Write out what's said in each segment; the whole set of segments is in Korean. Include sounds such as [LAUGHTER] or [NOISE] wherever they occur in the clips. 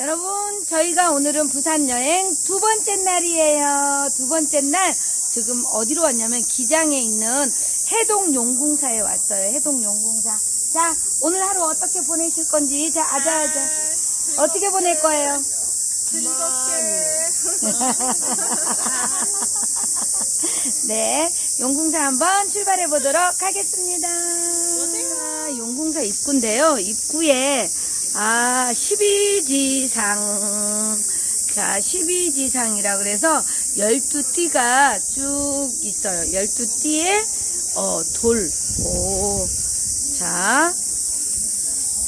여러분, 저희가 오늘은 부산 여행 두 번째 날이에요. 두 번째 날, 지금 어디로 왔냐면 기장에 있는 해동 용궁사에 왔어요. 해동 용궁사. 자, 오늘 하루 어떻게 보내실 건지, 자, 아자아자. 어떻게 보낼 거예요? [LAUGHS] 네, 용궁사 한번 출발해 보도록 하겠습니다. 아, 용궁사 입구인데요. 입구에 아 12지상 자 12지상이라 그래서 12띠가 쭉 있어요. 12띠에 어, 돌. 오. 자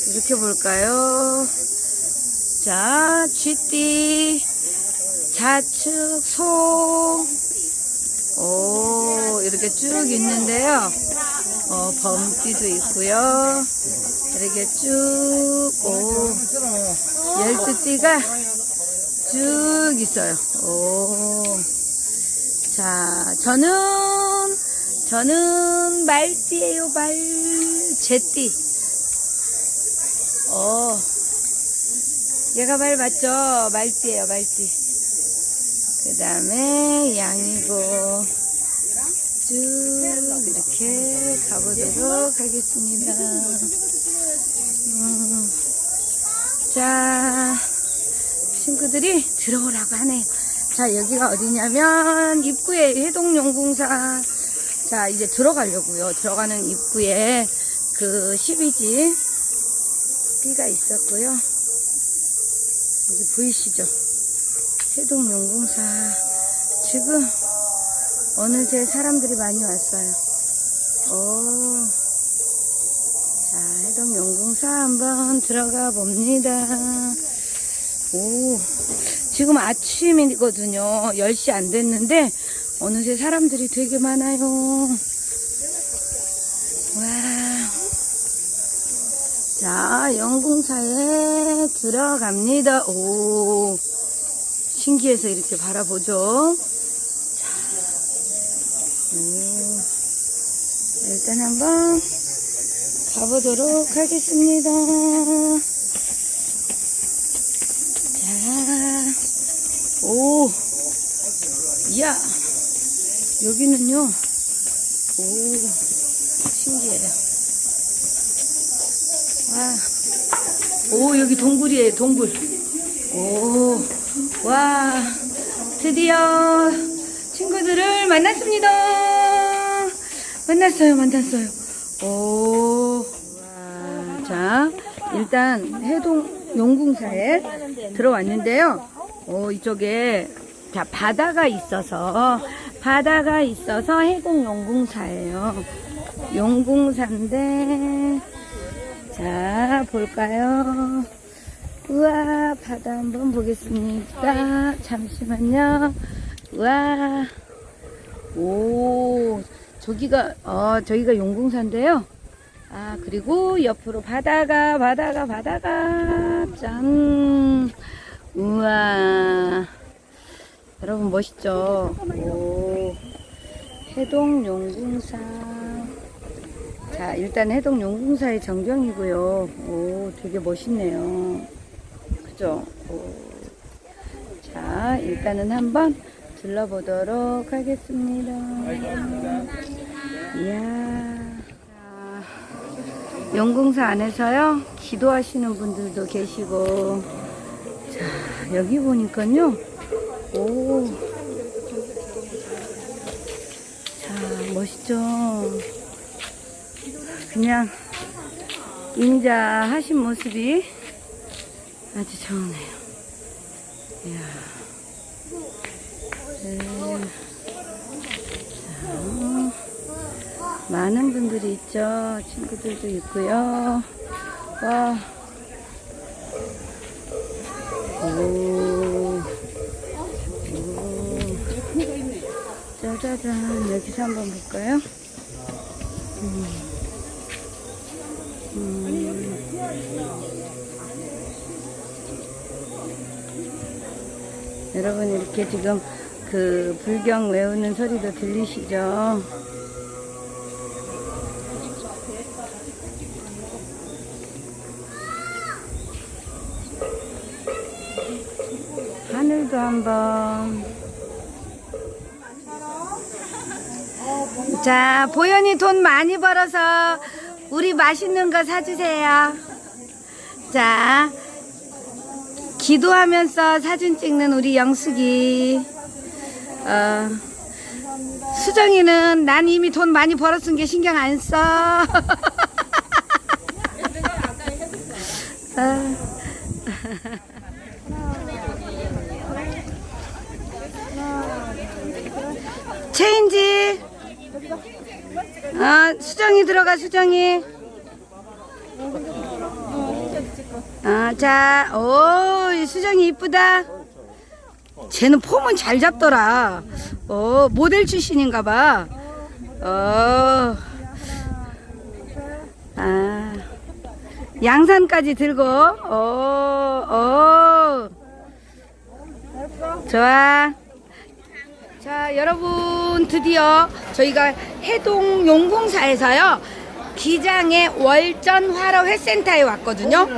이렇게 볼까요? 자 쥐띠 좌측 소 오, 이렇게 쭉 있는데요. 어, 범띠도 있고요. 이렇게 쭉, 오, 열두 띠가 쭉 있어요. 오. 자, 저는, 저는 말띠예요, 말. 제띠. 어, 얘가 말 맞죠? 말띠예요, 말띠. 그 다음에 양이고 쭉 이렇게 가보도록 하겠습니다. 음, 자, 친구들이 들어오라고 하네요. 자, 여기가 어디냐면 입구에 해동용궁사. 자, 이제 들어가려고요. 들어가는 입구에 그 12지 띠가 있었고요. 여기 보이시죠? 해동용궁사 지금 어느새 사람들이 많이 왔어요. 오, 자 해동 용궁사 한번 들어가 봅니다. 오, 지금 아침이거든요. 10시 안 됐는데 어느새 사람들이 되게 많아요. 와. 자, 영궁사에 들어갑니다. 오. 신기해서 이렇게 바라보죠. 자, 오, 일단 한번 가보도록 하겠습니다. 자, 오, 이야, 여기는요, 오, 신기해요. 와, 오, 여기 동굴이에요, 동굴. 오, 와, 드디어 친구들을 만났습니다. 만났어요, 만났어요. 오, 와, 자, 일단 해동 용궁사에 들어왔는데요. 오, 이쪽에 자 바다가 있어서 바다가 있어서 해동 용궁사예요. 용궁사인데 자 볼까요? 우와 바다 한번 보겠습니다 잠시만요 우와 오 저기가 어 저기가 용궁사인데요. 아 그리고 옆으로 바다가 바다가 바다가. 짠. 우와. 여러분 멋있죠? 오. 해동 용궁사 자 일단 해동 용궁사의 정경이고요. 오 되게 멋있네요. 그죠? 오. 자, 일단은 한번 둘러보도록 하겠습니다. 이야. 자, 용궁사 안에서요, 기도하시는 분들도 계시고, 자, 여기 보니까요, 오. 자, 멋있죠? 그냥, 인자 하신 모습이 아주 좋네요. 이야. 네. 자, 많은 분들이 있죠. 친구들도 있고요. 와. 오. 오. 짜자잔. 여기서 한번 볼까요? 음. 음. 여러분 이렇게 지금 그 불경 외우는 소리도 들리시죠? 하늘도 한번. 자, 보현이 돈 많이 벌어서 우리 맛있는 거 사주세요. 자, 기도하면서 사진 찍는 우리 영숙이. 어, 수정이는 난 이미 돈 많이 벌었은 게 신경 안 써. [LAUGHS] 어. 체인지. 어, 수정이 들어가, 수정이. 아, 자, 오, 이 수정이 이쁘다. 쟤는 폼은 잘 잡더라. 어, 모델 출신인가 봐. 어. 아. 양산까지 들고, 어, 어. 좋아. 자, 여러분, 드디어 저희가 해동 용궁사에서요, 기장의 월전 화로 회센터에 왔거든요.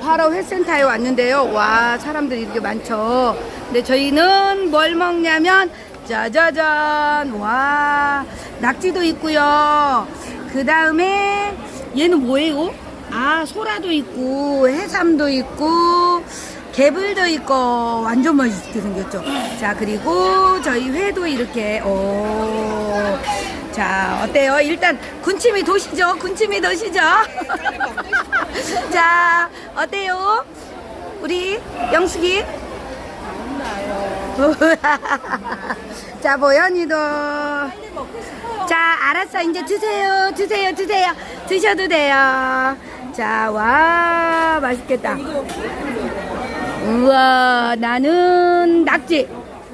화로 회센터에 왔는데요. 와, 사람들이 이렇게 많죠. 근데 저희는 뭘 먹냐면, 짜자잔, 와, 낙지도 있고요. 그 다음에, 얘는 뭐예요? 아, 소라도 있고, 해삼도 있고, 개불도 있고 완전 맛있게 생겼죠. 자 그리고 저희 회도 이렇게 오. 자 어때요? 일단 군침이 도시죠. 군침이 도시죠. [LAUGHS] 자 어때요? 우리 영숙이. [LAUGHS] 자 보현이도. 자 알았어 이제 드세요 드세요 드세요 드셔도 돼요. 자 와 맛있겠다. 우와 나는 낙지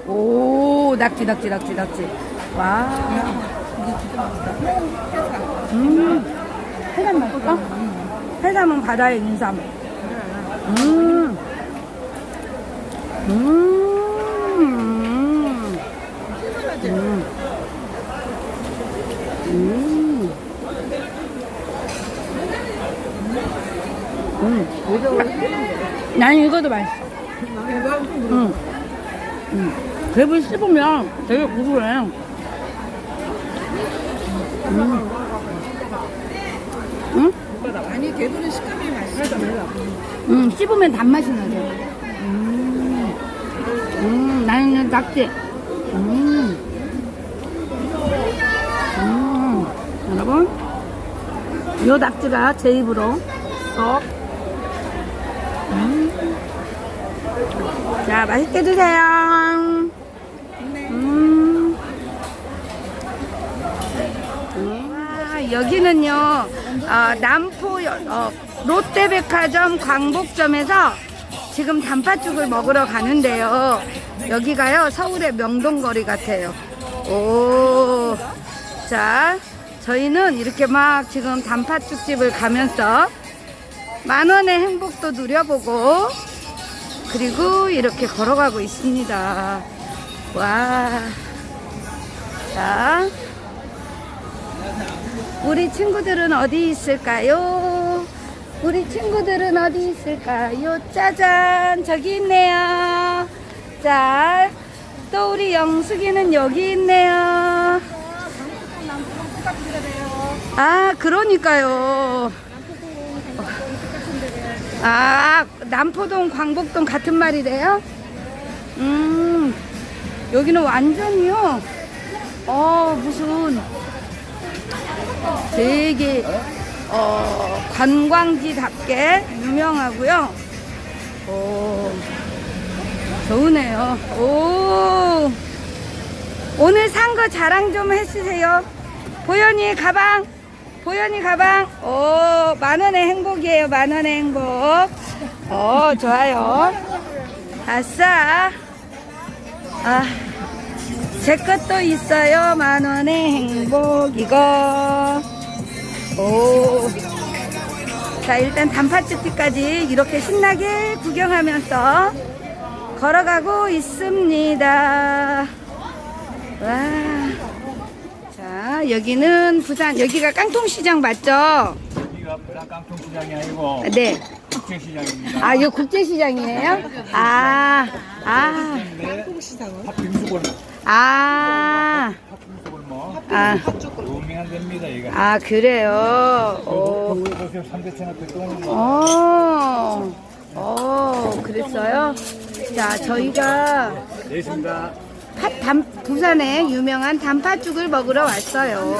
오 낙지 낙지 낙지 낙지 와 음, 해삼 맛있어? 해삼은 있는 삶 음. 음. 음. 음. 음. 나는 이것도 맛있어. 응. 응. 랩을 씹으면 되게 고소해. 음. 응? 아니 개불은 식감이 맛있어. 응, 씹으면 단맛이 나죠. 음. 음, 나는 낙지. 음. 음. 여러분, 요 낙지가 제 입으로 쏙. 음. 자, 맛있게 드세요. 음. 와, 여기는요, 어, 남포 여- 어, 롯데백화점 광복점에서 지금 단팥죽을 먹으러 가는데요. 여기가요, 서울의 명동거리 같아요. 오. 자, 저희는 이렇게 막 지금 단팥죽집을 가면서 만 원의 행복도 누려보고 그리고 이렇게 걸어가고 있습니다. 와. 자. 우리 친구들은 어디 있을까요? 우리 친구들은 어디 있을까요? 짜잔, 저기 있네요. 자, 또 우리 영숙이는 여기 있네요. 아, 그러니까요. 아, 남포동, 광복동 같은 말이래요? 음, 여기는 완전히요. 어, 무슨 되게 어, 관광지답게 유명하고요. 오, 좋으네요. 오, 오늘 산 거 자랑 좀 해주세요. 보현이 가방, 보현이 가방. 오, 만 원의 행복이에요. 만 원의 행복. 어, 좋아요. 아싸. 아. 제 것도 있어요. 만 원의 행복 이거. 오. 자 일단 단팥죽집까지 이렇게 신나게 구경하면서 걸어가고 있습니다. 와. 자 여기는 부산 여기가 깡통시장 맞죠? 여기가 부산 깡통시장이 아니고 네. 국제시장입니다. 아, 이거 국제시장이에요? 아, 아, 네, 팥빙수골, 아, 팥빙수골목 아, 유명한 데입니다. 이거. 아, 그래요. 오. 보세요, 뭐. 어, 어, 그랬어요? 자, 저희가 네, 있습니다. 팥, 담, 부산에 유명한 단팥죽을 먹으러 왔어요.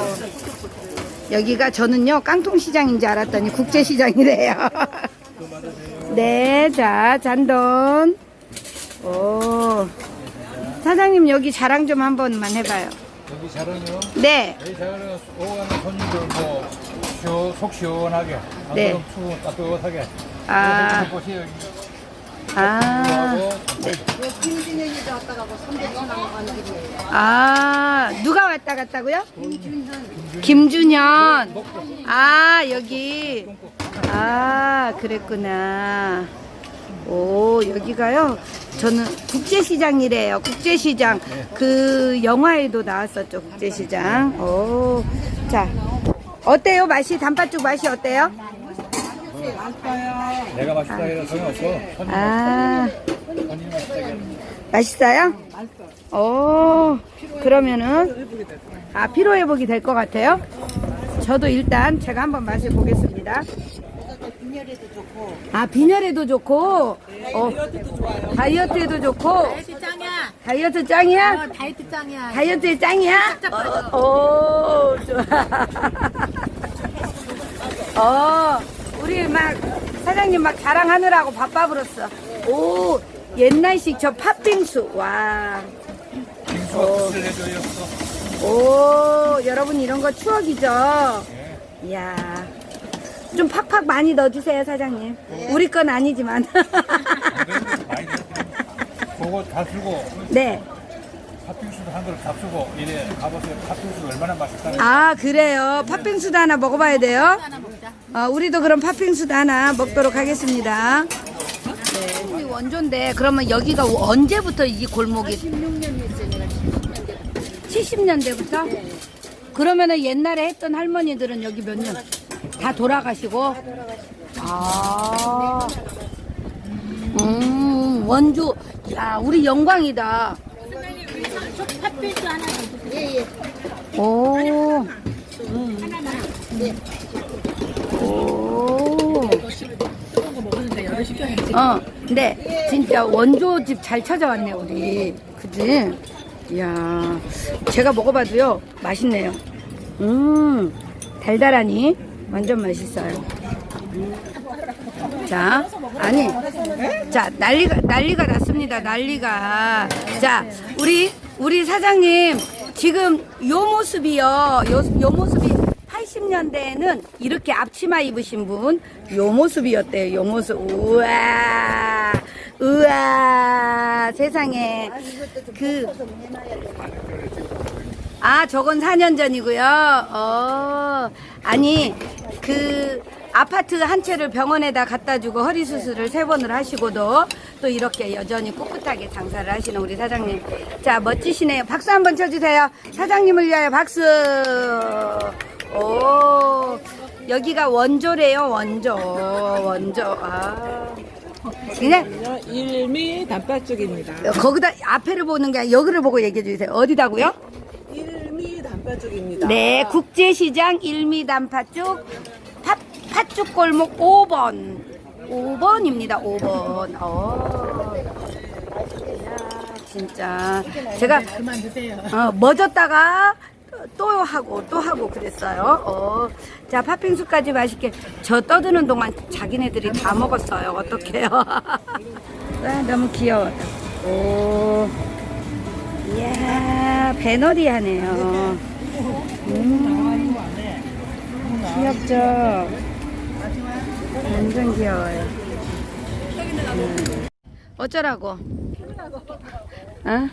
여기가 저는요, 깡통시장인 줄 알았더니 국제시장이래요. [LAUGHS] 네, 자, 잔돈. 오. 사장님, 여기 자랑 좀 한 번만 해봐요. 여기 자랑요. 네, 여기 자랑은 오가는 손님들 뭐, 시원, 속 시원하게. 안 네. 그럼 추운 따뜻하게. 아. 보세요. 아, 하고 아, 누가 왔다 갔다고요? 김준현. 아, 여기. 아, 그랬구나. 오, 여기가요. 저는 국제시장이래요. 국제시장. 그 영화에도 나왔었죠. 국제시장. 오. 자. 어때요? 맛이 단팥죽 맛이 어때요? 내가 맛있다 해서 소용없어. 아, 맛있다 해. 맛있어요? 오, 그러면은 아 피로 회복이 될 것 같아요. 저도 일단 제가 한번 맛을 보겠습니다. 아 빈혈에도 좋고, 어, 다이어트에도 좋고, 다이어트 짱이야. 다이어트 짱이야? 어, 다이어트 짱이야. 다이어트에 짱이야? 어, 오, 좋아. [LAUGHS] 어, 우리 막 사장님 막 자랑하느라고 바빠 불었어. 오, 옛날식 저 팥빙수. 와. 해줘요. 오, 여러분 이런 거 추억이죠? 이야. 좀 팍팍 많이 넣어주세요, 사장님. 우리 건 아니지만. 많이 [LAUGHS] 드세요. 그거 다 쓰고, 네. 팥빙수도 한 그릇 다 쓰고, 이래 가보세요. 팥빙수 얼마나 맛있다는 아, 그래요. 팥빙수도 하나 먹어봐야 돼요. 하나 먹자. 어, 우리도 그럼 팥빙수도 하나 먹도록 하겠습니다. 네. 이 원조인데, 그러면 여기가 언제부터 이 골목이? 16년 했어요. 내가 16년 70년대부터? 그러면은 옛날에 했던 할머니들은 여기 몇 년? 다 돌아가시고? 아. 음, 원조. 야, 우리 영광이다. 팥빙수 하나 더 주세요. 예, 예. 오. 네. 오. 뜨거운 거 시켜야지. 어, 근데 진짜 원조집 잘 찾아왔네, 우리. 그지? 이야, 제가 먹어봐도요, 맛있네요. 음, 달달하니 완전 맛있어요. 자, 아니, 자, 난리가, 난리가 났습니다, 난리가. 자, 우리, 우리 사장님, 지금 요 모습이요, 요, 요 모습이 80년대에는 이렇게 앞치마 입으신 분, 요 모습이었대요, 요 모습. 우와, 우와, 세상에. 그, 아, 저건 4년 전이고요. 어, 아니, 그, 아파트 한 채를 병원에다 갖다 주고 허리 수술을 세 번을 하시고도 또 이렇게 여전히 꿋꿋하게 장사를 하시는 우리 사장님. 자, 멋지시네요. 박수 한번 쳐주세요. 사장님을 위하여 박수. 오, 여기가 원조래요, 원조. 원조. 아. 그냥 일미 단팥죽입니다. 거기다 앞에를 보는 게 아니라 여기를 보고 얘기해 주세요. 어디다고요? 일미 단팥죽입니다. 네, 국제시장 일미 단팥죽 팥, 팥죽 골목 5번. 5번입니다, 5번. 어. 이야, 진짜. 제가 그만 드세요. 어, 멎었다가 또 하고 또 하고 그랬어요. 어. 자, 팥빙수까지 맛있게. 저 떠드는 동안 자기네들이 다 먹었어요. 어떡해요. [LAUGHS] 아, 너무 귀여워. 오. 이야, 배너리 하네요. 음. 귀엽죠? 완전 귀여워요. 음. 어쩌라고? 어?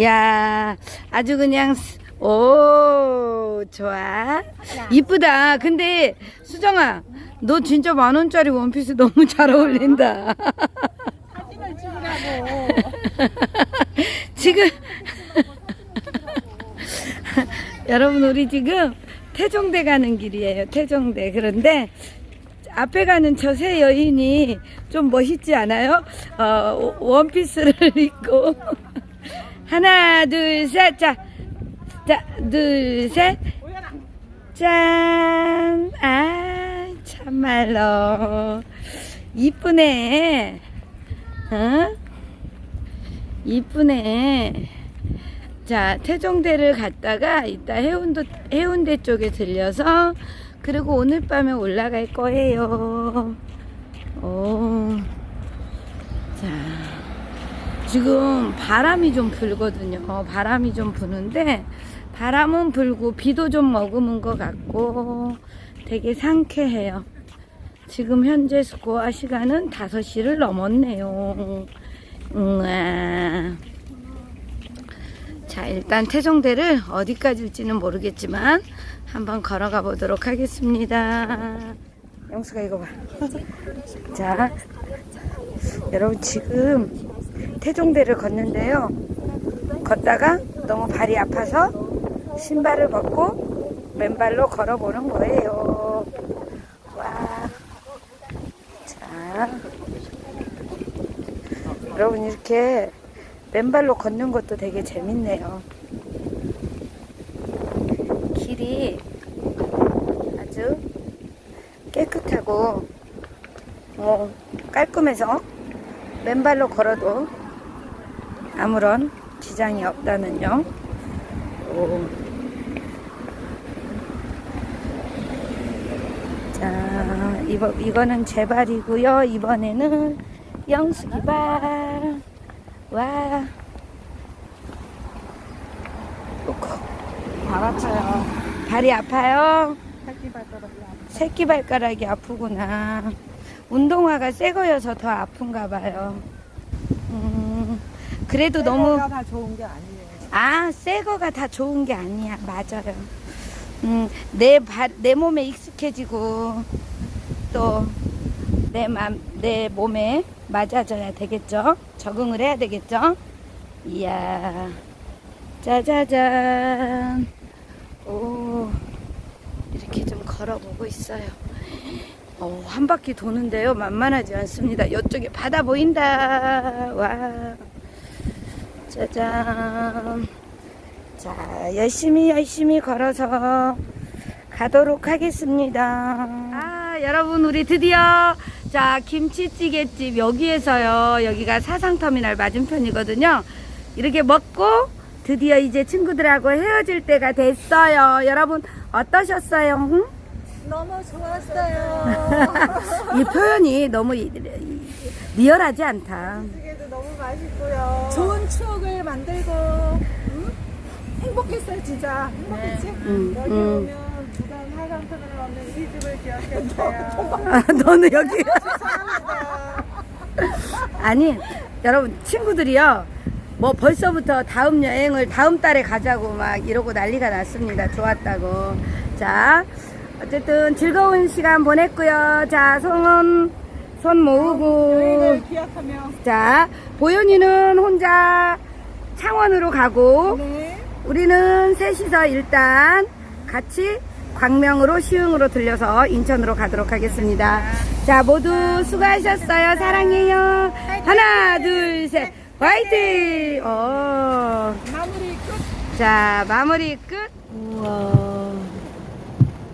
야, 아주 그냥 스- 오 좋아 이쁘다. 근데 수정아, 너 진짜 만 원짜리 원피스 너무 잘 어울린다. [LAUGHS] 지금 여러분 우리 지금 태종대 가는 길이에요. 태종대 그런데 앞에 가는 저 세 여인이 좀 멋있지 않아요? 어, 원피스를 [LAUGHS] 입고. 하나, 둘, 셋. 자, 자, 둘, 셋. 짠. 아, 참말로. 이쁘네. 어? 이쁘네. 자, 태종대를 갔다가 이따 해운도, 해운대 쪽에 들려서 그리고 오늘 밤에 올라갈 거예요. 오. 자, 지금 바람이 좀 불거든요. 바람이 좀 부는데 바람은 불고 비도 좀 머금은 것 같고 되게 상쾌해요. 지금 현재 스코어 시간은 5시를 넘었네요. 우와. 자, 일단 태종대를 어디까지일지는 모르겠지만 한번 걸어가 보도록 하겠습니다. 영수가 이거 봐. [LAUGHS] 자, 여러분 지금 태종대를 걷는데요. 걷다가 너무 발이 아파서 신발을 벗고 맨발로 걸어보는 거예요. 와. 자. 여러분 이렇게 맨발로 걷는 것도 되게 재밌네요. 길이 아주 깨끗하고 뭐 깔끔해서 맨발로 걸어도 아무런 지장이 없다는요. 오. 자, 이거, 이거는 제 발이고요. 이번에는 영숙이 발. 와. 놓고. 발 아파요. 발이 아파요? 새끼 발가락이 아프구나. 운동화가 새 거여서 더 아픈가 봐요. 음, 그래도 너무. 다 좋은 게 아니에요. 아, 새 거가 다 좋은 게 아니야. 맞아요. 음, 내 발, 내 몸에 익숙해지고, 또, 내 맘, 내 몸에 맞아져야 되겠죠? 적응을 해야 되겠죠? 이야, 짜자잔. 오, 이렇게 좀 걸어보고 있어요. 어, 한 바퀴 도는데요. 만만하지 않습니다. 이쪽에 바다 보인다. 와. 짜잔. 자, 열심히 열심히 걸어서 가도록 하겠습니다. 아, 여러분, 우리 드디어, 자, 김치찌개집 여기에서요. 여기가 사상터미널 맞은편이거든요. 이렇게 먹고 드디어 이제 친구들하고 헤어질 때가 됐어요. 여러분, 어떠셨어요? 응? 너무 좋았어요. [LAUGHS] 이 표현이 너무 이- 이- 리얼하지 않다. 찌개도 너무 맛있고요. 좋은 추억을 만들고 응? 행복했어요, 진짜. 행복했지? 음, 여기 음. 오면 부산 화강터널 없는 이 집을 기억해주세요. 아, 너는 여기. [LAUGHS] 아니, 여러분, 친구들이요. 뭐 벌써부터 다음 여행을 다음 달에 가자고 막 이러고 난리가 났습니다. 좋았다고. 자, 어쨌든 즐거운 시간 보냈고요. 자, 손, 손 모으고. 여행을 기억하며 자, 보현이는 혼자 창원으로 가고, 네. 우리는 셋이서 일단 같이 광명으로 시흥으로 들려서 인천으로 가도록 하겠습니다. 자, 모두 수고하셨어요. 사랑해요. 하나, 둘, 셋. 화이팅! 어. 마무리 끝. 자, 마무리 끝. 우와.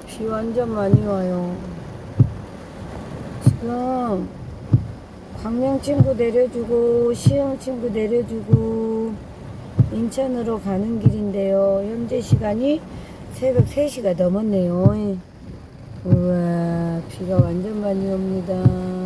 비 완전 많이 와요. 지금 광명 친구 내려주고 시흥 친구 내려주고 인천으로 가는 길인데요. 현재 시간이 새벽 3시가 넘었네요. 우와, 비가 완전 많이 옵니다.